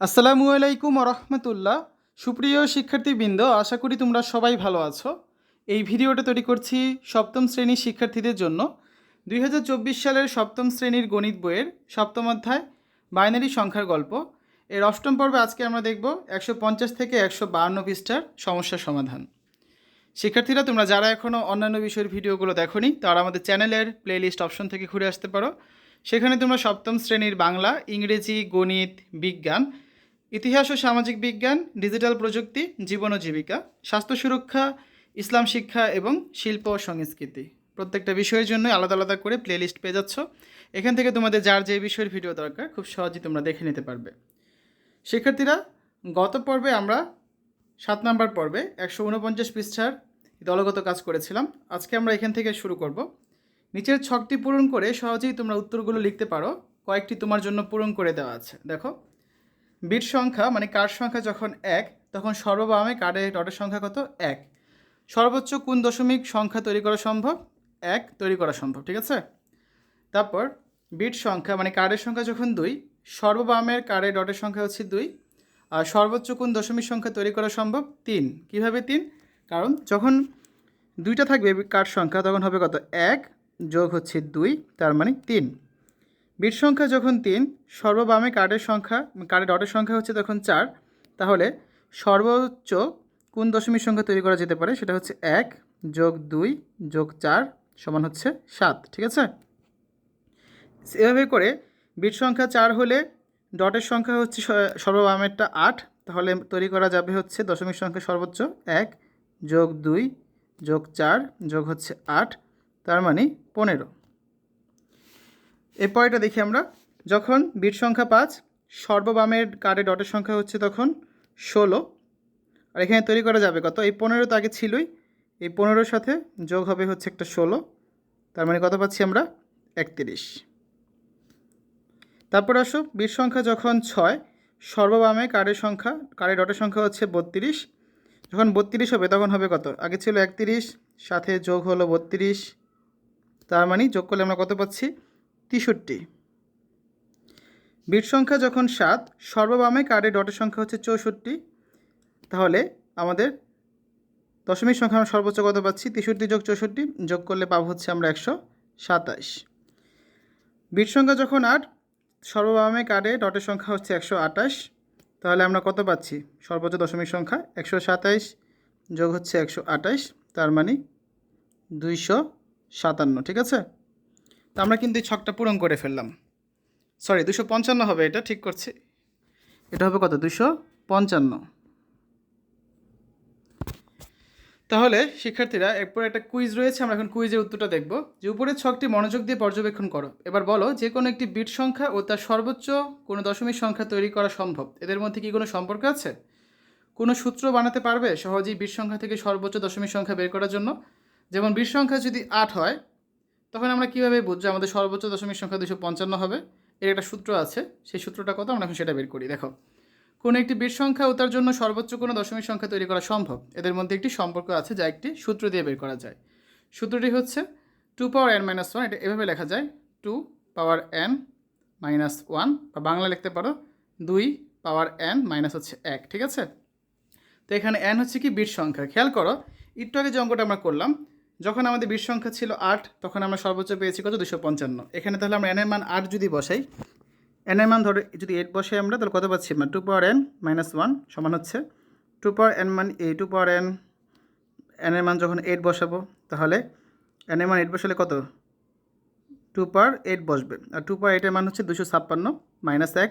আসসালামু আলাইকুম রহমতুল্লাহ। সুপ্রিয় শিক্ষার্থীবৃন্দ, আশা করি তোমরা সবাই ভালো আছো। এই ভিডিওটা তৈরি করছি সপ্তম শ্রেণির শিক্ষার্থীদের জন্য। দুই হাজার চব্বিশ সালের সপ্তম শ্রেণির গণিত বইয়ের সপ্তম অধ্যায়, বাইনারি সংখ্যার গল্প। এর অষ্টম পর্বে আজকে আমরা দেখব একশো পঞ্চাশ থেকে একশো বাহান্ন পৃষ্ঠার সমস্যার সমাধান। শিক্ষার্থীরা, তোমরা যারা এখনও অন্যান্য বিষয়ের ভিডিওগুলো দেখোনি, তারা আমাদের চ্যানেলের প্লেলিস্ট অপশন থেকে ঘুরে আসতে পারো। সেখানে তোমরা সপ্তম শ্রেণির বাংলা, ইংরেজি, গণিত, বিজ্ঞান ইতিহাস ও সামাজিক বিজ্ঞান, ডিজিটাল প্রযুক্তি, জীবন ও জীবিকা, স্বাস্থ্য সুরক্ষা, ইসলাম শিক্ষা এবং শিল্প ও সংস্কৃতি। প্রত্যেকটা বিষয়ের জন্য আলাদা আলাদা করে প্লেলিস্ট পেয়ে যাচ্ছ। এখান থেকে তোমাদের যার যে বিষয়ের ভিডিও দরকার, খুব সহজেই তোমরা দেখে নিতে পারবে। শিক্ষার্থীরা, গত পর্বে আমরা সাত নাম্বার পর্বে একশো উনপঞ্চাশ পৃষ্ঠার দলগত কাজ করেছিলাম। আজকে আমরা এখান থেকে শুরু করব। নিচের ছকটি পূরণ করে সহজেই তোমরা উত্তরগুলো লিখতে পারো। কয়েকটি তোমার জন্য পূরণ করে দেওয়া আছে। দেখো বিট সংখ্যা মানে কার সংখ্যা যখন এক, তখন সর্ববামে কার্ডের ডটের সংখ্যা কত? এক। সর্বোচ্চ কোন দশমিক সংখ্যা তৈরি করা সম্ভব? এক তৈরি করা সম্ভব, ঠিক আছে? তারপর বিট সংখ্যা মানে কার্ডের সংখ্যা যখন দুই, সর্ববামের কার্ডের ডটের সংখ্যা হচ্ছে দুই, আর সর্বোচ্চ কোন দশমিক সংখ্যা তৈরি করা সম্ভব? তিন। কীভাবে তিন? কারণ যখন দুইটা থাকবে, কার্ড সংখ্যা, তখন হবে কত? এক যোগ হচ্ছে দুই, তার মানে তিন। বিট সংখ্যা যখন তিন, সর্ববামে কার্ডের সংখ্যা কার্ডের ডটের সংখ্যা হচ্ছে তখন চার, তাহলে সর্বোচ্চ কোন দশমিক সংখ্যা তৈরি করা যেতে পারে? সেটা হচ্ছে এক যোগ দুই যোগ চার সমান হচ্ছে সাত, ঠিক আছে? এভাবে করে বিট সংখ্যা চার হলে ডটের সংখ্যা হচ্ছে সর্ববামেরটা আট, তাহলে তৈরি করা যাবে হচ্ছে দশমিক সংখ্যা সর্বোচ্চ এক যোগ দুই যোগ চার যোগ হচ্ছে আট, তার মানে পনেরো। এই পরেরটা দেখি আমরা। যখন বিট সংখ্যা পাঁচ, সর্ববামের কার্ডে ডটের সংখ্যা হচ্ছে তখন ষোলো। আর এখানে তৈরি করা যাবে কত? এই পনেরো তো আগে ছিলই। এই পনেরোর সাথে যোগ হবে হচ্ছে একটা ষোলো। তার মানে কত পাচ্ছি আমরা? একত্রিশ। তারপর আসো, বিট সংখ্যা যখন ছয়, সর্ববামে কার্ডের সংখ্যা কার্ডের ডটের সংখ্যা হচ্ছে বত্রিশ। যখন বত্রিশ হবে তখন হবে কত? আগে ছিল একত্রিশ, সাথে যোগ হলো বত্রিশ। তার মানে যোগ করলে আমরা কত পাচ্ছি? তেষট্টি। বিট সংখ্যা যখন সাত, সর্ববামে কার্ডে ডটের সংখ্যা হচ্ছে চৌষট্টি। তাহলে আমাদের দশমিক সংখ্যা আমরা সর্বোচ্চ কত পাচ্ছি? তেষট্টি যোগ চৌষট্টি, যোগ করলে পাবো হচ্ছে আমরা একশো সাতাশ। বিট সংখ্যা যখন আট, সর্ববামে কার্ডে ডটের সংখ্যা হচ্ছে একশো আটাশ তাহলে আমরা কত পাচ্ছি? সর্বোচ্চ দশমিক সংখ্যা একশো সাতাইশ যোগ হচ্ছে একশো আটাইশ তার মানে দুইশো সাতান্ন, ঠিক আছে? তো আমরা কিন্তু এই ছকটা পূরণ করে ফেললাম। সরি দুশো পঞ্চান্ন হবে, এটা ঠিক করছি। এটা হবে কত? দুশো পঞ্চান্ন। তাহলে, শিক্ষার্থীরা, এরপর একটা কুইজ রয়েছে, আমরা এখন কুইজের উত্তরটা দেখব। যে উপরের ছকটি মনোযোগ দিয়ে পর্যবেক্ষণ করো। এবার বলো, যে কোনো একটি বিট সংখ্যা ও তার সর্বোচ্চ কোনো দশমিক সংখ্যা তৈরি করা সম্ভব। এদের মধ্যে কি কোনো সম্পর্ক আছে? কোনো সূত্র বানাতে পারবে সহজেই বিট সংখ্যা থেকে সর্বোচ্চ দশমিক সংখ্যা বের করার জন্য? যেমন বিট সংখ্যা যদি আট হয় তখন আমরা কীভাবে বুঝব আমাদের সর্বোচ্চ দশমিক সংখ্যা দুশো পঞ্চান্ন হবে? এর একটা সূত্র আছে। সেই সূত্রটা কত? আমরা এখন সেটা বের করি। দেখো, কোনো একটি বিট সংখ্যা ও তার জন্য সর্বোচ্চ কোনো দশমিক সংখ্যা তৈরি করা সম্ভব? এদের মধ্যে একটি সম্পর্ক আছে যা একটি সূত্র দিয়ে বের করা যায়। সূত্রটি হচ্ছে two power N minus one. এটা এভাবে লেখা যায়, two power N minus one. বা বাংলা লিখতে পারো, দুই পাওয়ার এন মাইনাস হচ্ছে এক। ঠিক আছে? তো এখানে এন হচ্ছে কি বিট সংখ্যা। খেয়াল করো, একটু আগে যে অঙ্কটা আমরা করলাম যখন আমাদের বিট সংখ্যা ছিল আট, তখন আমরা সর্বোচ্চ পেয়েছি কত? দুশো পঞ্চান্ন। এখানে তাহলে আমরা এনের মান আট যদি বসাই এন এর মান ধরে যদি এইট বসাই আমরা, তাহলে কত পাচ্ছি? আমরা two power N minus one সমান হচ্ছে। টু পাওয়ার এন মান এই টু পাওয়ার এন এন এর মান যখন এইট বসাবো, তাহলে এন এর মান এইট বসালে কত? টু পাওয়ার এইট বসবে। আর টু পাওয়ার এইটের মান হচ্ছে দুশো ছাপ্পান্ন মাইনাস এক,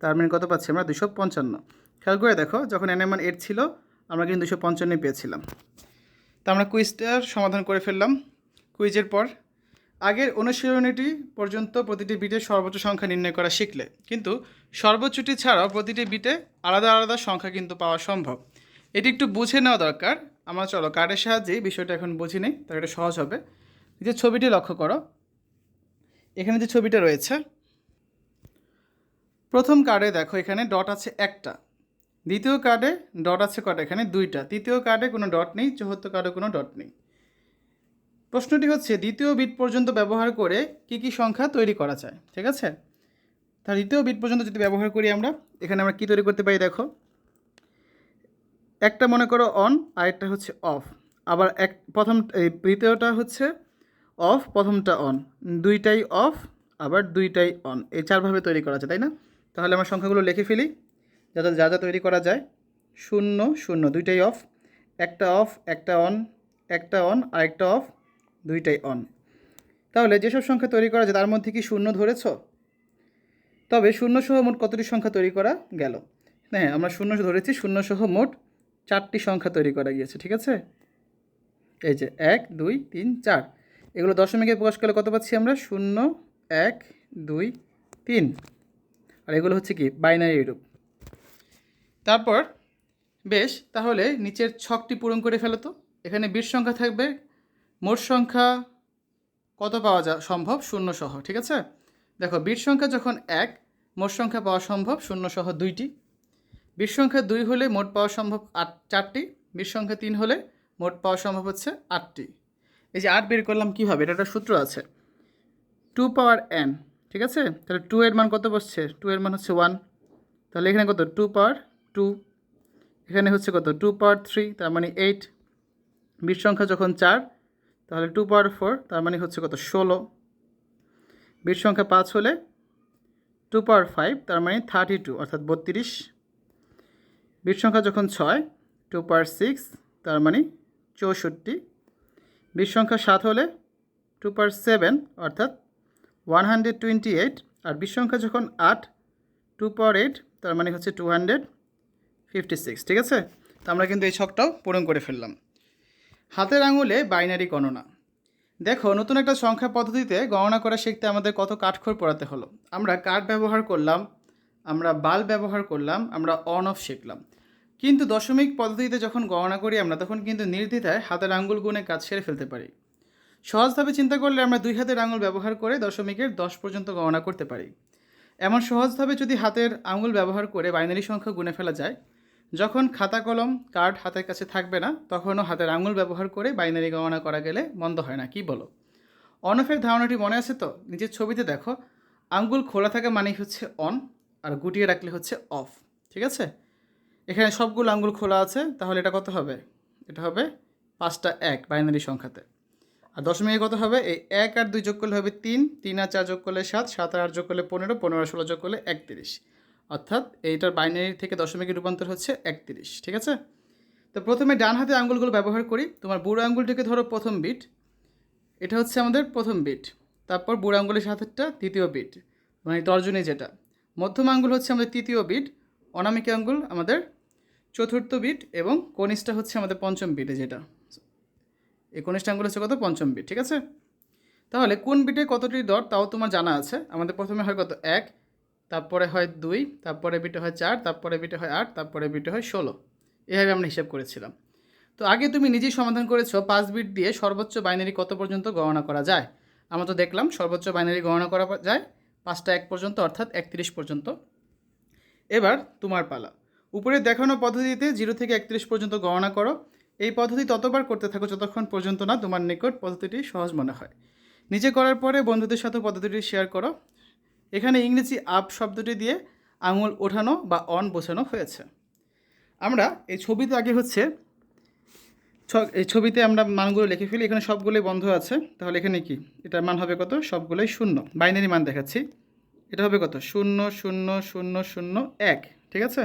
তার মানে কত পাচ্ছি আমরা? দুশো পঞ্চান্ন। খেয়াল করে দেখো, যখন এন এর মান এইট ছিল, আমরা কিন্তু দুশো পঞ্চান্নই পেয়েছিলাম। তা আমরা কুইজটার সমাধান করে ফেললাম। কুইজের পর আগের অনুশীলনীটি পর্যন্ত প্রতিটি বিটে সর্বোচ্চ সংখ্যা নির্ণয় করা শিখলে। কিন্তু সর্বোচ্চটি ছাড়াও প্রতিটি বিটে আলাদা আলাদা সংখ্যা কিন্তু পাওয়া সম্ভব। এটি একটু বুঝে নেওয়া দরকার। আমরা চলো কার্ডের সাহায্যেই বিষয়টা এখন বুঝি নেই, তাহলে এটা সহজ হবে। যে ছবিটি লক্ষ্য করো। এখানে যে ছবিটা রয়েছে, প্রথম কার্ডে দেখো এখানে ডট আছে একটা। দ্বিতীয় কার্ডে ডট আছে কটা? এখানে দুইটা। তৃতীয় কার্ডে কোনো ডট নেই, চতুর্থ কার্ডে কোনো ডট নেই। প্রশ্নটি হচ্ছে, দ্বিতীয় বিট পর্যন্ত ব্যবহার করে কি কি সংখ্যা তৈরি করা যায়? ঠিক আছে? তার দ্বিতীয় বিট পর্যন্ত যদি ব্যবহার করি আমরা, এখানে আমরা কী তৈরি করতে পারি দেখো? একটা মনে করো অন আরেকটা হচ্ছে অফ আবার এক, প্রথম, এই দ্বিতীয়টা হচ্ছে অফ প্রথমটা অন দুইটাই অফ আবার দুইটাই অন এই চারভাবে তৈরি করা যায়, তাই না? তাহলে আমার সংখ্যাগুলো লিখে ফেলি। যাতে যা যা তৈরি করা যায়, শূন্য শূন্য, দুইটাই অফ একটা অফ একটা অন একটা অন আরেকটা অফ দুইটাই অন তাহলে যেসব সংখ্যা তৈরি করা যায়, তার মধ্যে কি শূন্য ধরেছ? তবে শূন্য সহ মোট কতটি সংখ্যা তৈরি করা গেল? হ্যাঁ আমরা শূন্য ধরেছি শূন্য সহ মোট চারটি সংখ্যা তৈরি করা গিয়েছে, ঠিক আছে? এই যে এক, দুই, তিন, চার, এগুলো দশমিকে প্রকাশ করলে কত পাচ্ছি আমরা? শূন্য, এক, দুই, তিন। আর এগুলো হচ্ছে কি? বাইনারি রূপ। তারপর, বেশ, তাহলে নিচের ছকটি পূরণ করে ফেলো তো। এখানে বীর সংখ্যা থাকবে, মোট সংখ্যা কত পাওয়া যা, সম্ভব? শূন্য সহ, ঠিক আছে? দেখো বীর সংখ্যা যখন এক, মোট সংখ্যা পাওয়া সম্ভব শূন্য সহ দুইটি। বীর সংখ্যা দুই হলে মোট পাওয়া সম্ভব আট, চারটি। বীর সংখ্যা তিন হলে মোট পাওয়া সম্ভব হচ্ছে আটটি। এই যে আট বের করলাম কীভাবে? এটা একটা সূত্র আছে। টু পাওয়ার এন, ঠিক আছে? তাহলে টু এর মান কত বসছে? টু এর মান হচ্ছে ওয়ান। তাহলে এখানে কত? টু পাওয়ার টু, এখানে হচ্ছে কত? টু পাওয়ার থ্রি তার মানে এইট বিশ সংখ্যা যখন চার, তাহলে টু পাওয়ার ফোর তার মানে হচ্ছে কত? ষোলো। বিশ সংখ্যা পাঁচ হলে টু পাওয়ার ফাইভ তার মানে থার্টি টু অর্থাৎ বত্রিশ। বিশ সংখ্যা যখন ছয় টু পাওয়ার সিক্স তার মানে চৌষট্টি। বিশ সংখ্যা সাত হলে টু পাওয়ার সেভেন অর্থাৎ ওয়ান হান্ড্রেড টোয়েন্টি এইট আর বিশ সংখ্যা যখন আট টু পাওয়ার এইট তার মানে হচ্ছে টু হান্ড্রেড ফিফটি সিক্স ঠিক আছে? তো আমরা কিন্তু এই ছকটাও পূরণ করে ফেললাম। হাতের আঙুলে বাইনারি গণনা। দেখো, নতুন একটা সংখ্যা পদ্ধতিতে গণনা করা শিখতে আমাদের কত কাঠখড় পড়াতে হলো। আমরা কাঠ ব্যবহার করলাম, আমরা বাল ব্যবহার করলাম, আমরা অন অফ শিখলাম। কিন্তু দশমিক পদ্ধতিতে যখন গণনা করি আমরা, তখন কিন্তু নির্দ্বিধায় হাতের আঙ্গুল গুণে কাজ সেরে ফেলতে পারি। সহজভাবে চিন্তা করলে আমরা দুই হাতের আঙুল ব্যবহার করে দশমিকের দশ পর্যন্ত গণনা করতে পারি। এমন সহজভাবে যদি হাতের আঙুল ব্যবহার করে বাইনারি সংখ্যা গুণে ফেলা যায় যখন খাতা কলম, কার্ড হাতের কাছে থাকবে না, তখনও হাতের আঙুল ব্যবহার করে বাইনারি গণনা করা গেলে মন্দ হয় না, কি বলো? অনফের ধারণাটি মনে আছে তো? নিজের ছবিতে দেখো আঙ্গুল খোলা থাকা মানেই হচ্ছে অন, আর গুটিয়ে রাখলে হচ্ছে অফ, ঠিক আছে? এখানে সবগুলো আঙ্গুল খোলা আছে, তাহলে এটা কত হবে? এটা হবে পাঁচটা এক বাইনারি সংখ্যাতে। আর দশমিকে কত হবে? এই এক আর দুই যোগ করলে হবে তিন তিন আর চার যোগ করলে সাত সাত আর আট যোগ করলে পনেরো পনেরো ষোলো যোগ করলে একত্রিশ। অর্থাৎ এইটার বাইনারি থেকে দশমিকের রূপান্তর হচ্ছে একত্রিশ, ঠিক আছে? তো প্রথমে ডান হাতে আঙ্গুলগুলো ব্যবহার করি। তোমার বুড়ো আঙ্গুলটিকে ধরো প্রথম বিট এটা হচ্ছে আমাদের প্রথম বিট তারপর বুড়ো আঙ্গুলের সাথেটা তৃতীয় বিট মানে তর্জনী যেটা। মধ্যম আঙ্গুল হচ্ছে আমাদের তৃতীয় বিট অনামিকা আঙ্গুল আমাদের চতুর্থ বিট এবং কনিষ্ঠা হচ্ছে আমাদের পঞ্চম বিটে যেটা। এই কনিষ্ঠ আঙ্গুল হচ্ছে কত? পঞ্চম বিট ঠিক আছে? তাহলে কোন বিটে কতটি দর তাও তোমার জানা আছে। আমাদের প্রথমে হয় কত? এক তারপরে হয় দুই, তারপরে বিটে হয় চার, তারপরে বিটে হয় আট, তারপরে বিটে হয় ষোলো। এভাবে আমরা হিসাব করেছিলাম। তো আগে তুমি নিজেই সমাধান করেছ, পাঁচ বিট দিয়ে সর্বোচ্চ বাইনারি কত পর্যন্ত গণনা করা যায়? আমরা তো দেখলাম সর্বোচ্চ বাইনারি গণনা করা যায় পাঁচটা এক পর্যন্ত, অর্থাৎ একত্রিশ পর্যন্ত। এবার তোমার পালা। উপরে দেখানো পদ্ধতিতে জিরো থেকে একত্রিশ পর্যন্ত গণনা করো। এই পদ্ধতি ততবার করতে থাকো যতক্ষণ পর্যন্ত না তোমার নিকট পদ্ধতিটি সহজ মনে হয়। নিজে করার পরে বন্ধুদের সাথে পদ্ধতিটি শেয়ার করো। এখানে ইংরেজি আপ শব্দটি দিয়ে আঙুল ওঠানো বা অন বোঝানো হয়েছে। আমরা এই ছবিতে আগে হচ্ছে এই ছবিতে আমরা মানগুলো লিখে ফেলি। এখানে সবগুলোই বন্ধ আছে। তাহলে এখানে কি? এটার মান হবে কত? সবগুলোই শূন্য। বাইনারি মান দেখাচ্ছি। এটা হবে কত? শূন্য শূন্য শূন্য শূন্য, এক। ঠিক আছে?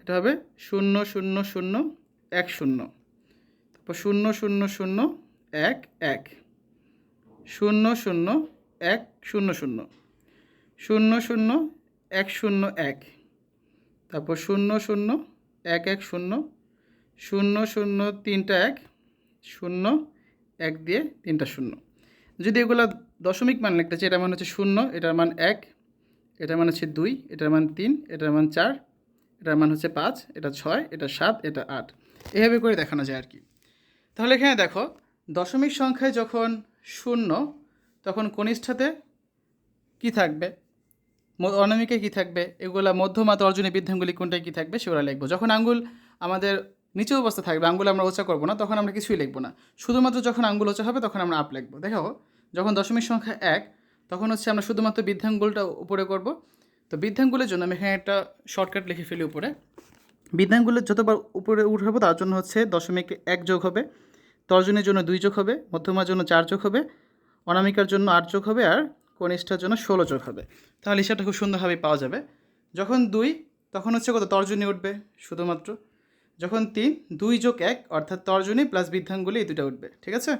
এটা হবে শূন্য শূন্য শূন্য, এক, শূন্য। তারপর শূন্য শূন্য শূন্য, এক এক। শূন্য শূন্য, এক, শূন্য শূন্য। শূন্য শূন্য এক শূন্য এক। তারপর শূন্য শূন্য এক এক শূন্য শূন্য শূন্য তিনটা এক, শূন্য এক দিয়ে তিনটা শূন্য। যদি এগুলো দশমিক মান লিখতে চাই, এটার মান হচ্ছে শূন্য, এটার মান এক, এটার মান হচ্ছে দুই, এটার মান তিন, এটার মান চার, এটার মান হচ্ছে পাঁচ, এটা ছয়, এটা সাত, এটা আট। এভাবে করে দেখানো যায় আর কি। তাহলে এখানে দেখো, দশমিক সংখ্যায় যখন শূন্য, তখন কনিষ্ঠাতে কি থাকবে? অনামিকায় কী থাকবে? এগুলা মধ্যমা তর্জনী বৃদ্ধাঙ্গুলি কোনটায় কী থাকবে সেগুলো লিখব। যখন আঙ্গুল আমাদের নিচু অবস্থা থাকবে, আঙ্গুল আমরা ওচা করব না, তখন আমরা কিছুই লিখব না। শুধুমাত্র যখন আঙ্গুল ওচা হবে, তখন আমরা আপ লিখব। দেখো, যখন দশমিক সংখ্যা এক, তখন হচ্ছে আমরা শুধুমাত্র বৃদ্ধাঙ্গুলটা উপরে করব। তো বৃদ্ধাঙ্গুলের জন্য আমি এখানে একটা শর্টকাট লিখে ফেলি উপরে। বৃদ্ধাঙ্গুলের যতবার উপরে উঠাবো, তার জন্য হচ্ছে দশমিক এক যোগ হবে। তর্জনের জন্য দুই যোগ হবে, মধ্যমার জন্য চার যোগ হবে, অনামিকার জন্য আট যোগ হবে, আর কনিষ্ঠার জন্য ষোলো যোগ হবে। তাহলে হিসাবটা খুব সুন্দরভাবে পাওয়া যাবে। যখন দুই, তখন হচ্ছে কত? তর্জনী উঠবে শুধুমাত্র। যখন তিন, দুই যোগ এক, অর্থাৎ তর্জনী প্লাস বৃদ্ধাঙ্গুলি এই দুটো উঠবে, ঠিক আছে?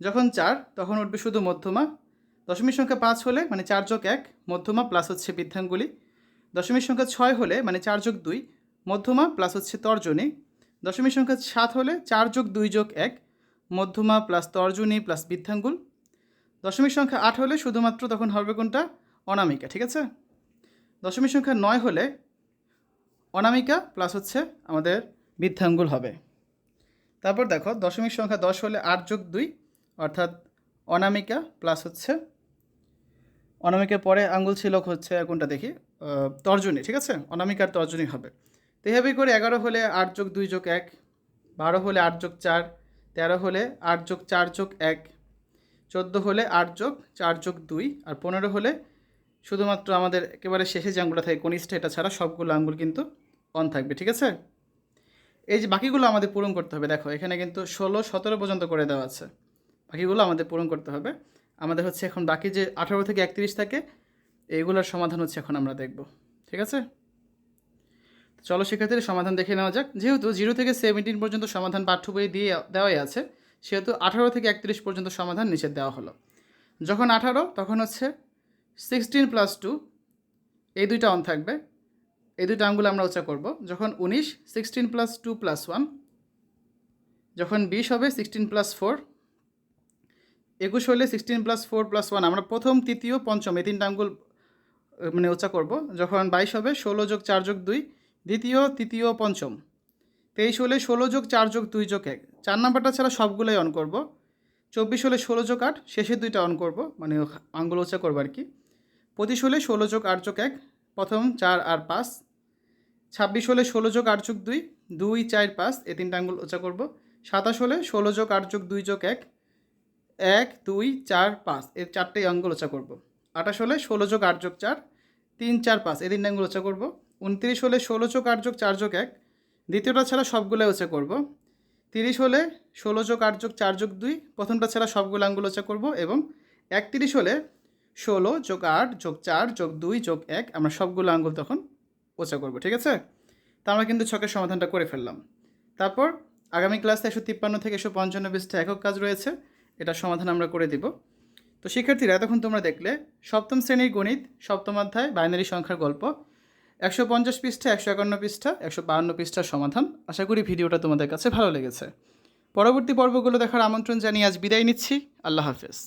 যখন চার, তখন উঠবে শুধু মধ্যমা। দশমিক সংখ্যা পাঁচ হলে মানে চার যোগ এক, মধ্যমা প্লাস হচ্ছে বৃদ্ধাঙ্গুলি। দশমিক সংখ্যা ছয় হলে মানে চার যোগ দুই, মধ্যমা প্লাস হচ্ছে তর্জনী। দশমিক সংখ্যা সাত হলে চার যোগ দুই যোগ এক, মধ্যমা প্লাস তর্জনী প্লাস বৃদ্ধাঙ্গুল। দশমিক সংখ্যা আট হলে শুধুমাত্র তখন হবে কোনটা? অনামিকা, ঠিক আছে? দশমিক সংখ্যা নয় হলে অনামিকা প্লাস হচ্ছে আমাদের বৃদ্ধাঙ্গুল হবে। তারপর দেখো, দশমিক সংখ্যা দশ হলে আট যোগ দুই, অর্থাৎ অনামিকা প্লাস হচ্ছে, অনামিকার পরে আঙ্গুল ছিল হচ্ছে কোনটা দেখি? তর্জনী, ঠিক আছে? অনামিকার তর্জনী হবে। তো এইভাবেই করে এগারো হলে আট যোগ দুই যোগ এক, বারো হলে আট যোগ চার, তেরো হলে আট যোগ চার যোগ এক চোদ্দ হলে আট যোগ, চার যোগ দুই, আর পনেরো হলে শুধুমাত্র আমাদের একেবারে শেষে যে আঙ্গুলটা থাকে কনিষ্ঠ এটা ছাড়া সবগুলো আঙ্গুল কিন্তু অন থাকবে, ঠিক আছে? এই যে বাকিগুলো আমাদের পূরণ করতে হবে, দেখো, এখানে কিন্তু ষোলো, সতেরো পর্যন্ত করে দেওয়া আছে। বাকিগুলো আমাদের পূরণ করতে হবে। আমাদের হচ্ছে এখন বাকি যে আঠারো থেকে একত্রিশ থাকে এইগুলোর সমাধান হচ্ছে এখন আমরা দেখব, ঠিক আছে? চলো, সেক্ষেত্রে সমাধান দেখে নেওয়া যাক। যেহেতু জিরো থেকে সেভেন্টিন পর্যন্ত সমাধান পাঠ্য বই দিয়ে দেওয়াই আছে সেহেতু আঠারো থেকে একত্রিশ পর্যন্ত সমাধান নিচে দেওয়া হলো। যখন আঠারো, তখন হচ্ছে সিক্সটিন প্লাস টু এই দুইটা অন থাকবে। এই দুইটা আঙ্গুল আমরা উচ্চা করব। যখন উনিশ sixteen plus two plus one যখন বিশ হবে সিক্সটিন প্লাস ফোর একুশ হলে sixteen plus four plus one আমরা প্রথম, তৃতীয়, পঞ্চম এই তিনটা আঙ্গুল মানে উচ্চা করব। যখন বাইশ হবে, ষোলো যোগ চার যোগ দুই, দ্বিতীয়, তৃতীয়, পঞ্চম। তেইশ হলে ষোলো যোগ চার যোগ দুই যোগ এক। চার নাম্বারটা ছাড়া সবগুলোই অন করব। চব্বিশ হলে ষোলো যোগ আট শেষের দুইটা অন করব মানে আঙ্গুল উচ্চা করব আর কি। পঁচিশ হলে ষোলো যোগ আট যোগ এক, প্রথম চার আর পাঁচ। ছাব্বিশ হলে ষোলো যোগ আট যোগ দুই দুই, চার, পাঁচ এই তিনটা আঙ্গুল উচ্চা করব। সাতাশ হলে ষোলো যোগ আট যোগ দুই যোগ এক এক, দুই, চার, পাঁচ এর চারটেই আঙ্গুল উচ্চা করব। আঠাশ হলে ষোলো যোগ আট যোগ চার, তিন, চার, পাঁচ এই তিনটা আঙ্গুল উচ্চা করব। উনত্রিশ হলে ষোলো যোগ আট যোগ চার যোগ এক দ্বিতীয়টা ছাড়া সবগুলো ওচা করব। তিরিশ হলে ষোলো যোগ আট যোগ চার যোগ দুই, প্রথমটা ছাড়া সবগুলো আঙ্গুল ওচা করব এবং একত্রিশ হলে ষোলো যোগ আট যোগ চার যোগ দুই যোগ এক, আমরা সবগুলো আঙ্গুল তখন ওচা করব, ঠিক আছে? তা আমরা কিন্তু ছকের সমাধানটা করে ফেললাম। তারপর আগামী ক্লাসে একশো তিপ্পান্ন থেকে একশো পঞ্চান্ন পৃষ্ঠা একক কাজ রয়েছে এটার সমাধান আমরা করে দিব। তো শিক্ষার্থীরা, এতক্ষণ তোমরা দেখলে সপ্তম শ্রেণির গণিত, সপ্তম অধ্যায়, বাইনারি সংখ্যার গল্প একশো পঞ্চাশ পৃষ্ঠা, একশো একান্ন পৃষ্ঠা, একশো বাহান্ন পৃষ্ঠার সমাধান। আশা করি ভিডিওটা তোমাদের কাছে ভালো লেগেছে। পরবর্তী পর্বগুলো দেখার আমন্ত্রণ জানিয়ে আজ বিদায় নিচ্ছি। আল্লাহ হাফেজ।